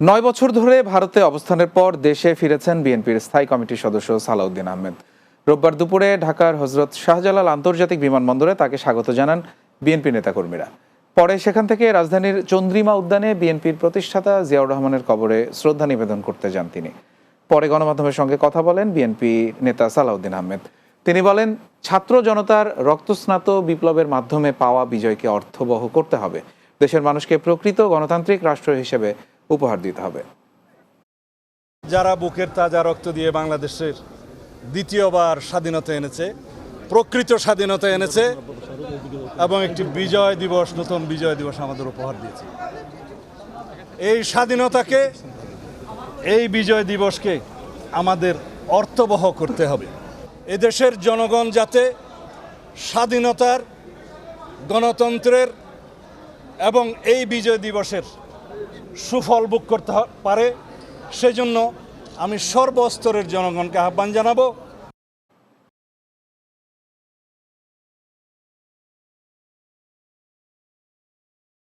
নয় বছর ধরে ভারতে অবস্থানের পর দেশে ফিরেছেন বিএনপির স্থায়ী কমিটির সদস্য সালাউদ্দিন আহমেদ। রোববার দুপুরে ঢাকার হজরত শাহজালাল আন্তর্জাতিক বিমানবন্দরে তাকে স্বাগত জানান বিএনপি নেতাকর্মীরা। পরে সেখান থেকে রাজধানীর চন্দ্রিমা উদ্যানে বিএনপির প্রতিষ্ঠাতা জিয়াউর রহমানের কবরে শ্রদ্ধা নিবেদন করতে যান তিনি। পরে গণমাধ্যমের সঙ্গে কথা বলেন বিএনপি নেতা সালাউদ্দিন আহমেদ। তিনি বলেন, ছাত্র জনতার রক্তস্নাত বিপ্লবের মাধ্যমে পাওয়া বিজয়কে অর্থবহ করতে হবে। দেশের মানুষকে প্রকৃত গণতান্ত্রিক রাষ্ট্র হিসেবে উপহার দিতে হবে। যারা বুকের তাজা রক্ত দিয়ে বাংলাদেশের দ্বিতীয়বার স্বাধীনতা এনেছে, প্রকৃত স্বাধীনতা এনেছে, এবং একটি বিজয় দিবস, নতুন বিজয় দিবস আমাদের উপহার দিয়েছে। এই স্বাধীনতাকে, এই বিজয় দিবসকে আমাদের অর্থবহ করতে হবে। এদেশের জনগণ যাতে স্বাধীনতার গণতন্ত্রের এবং এই বিজয় দিবসের সুফল ভোগ করতে পারে। সেজন্য আমি সর্বস্তরের জনগণকে আহ্বান জানাব।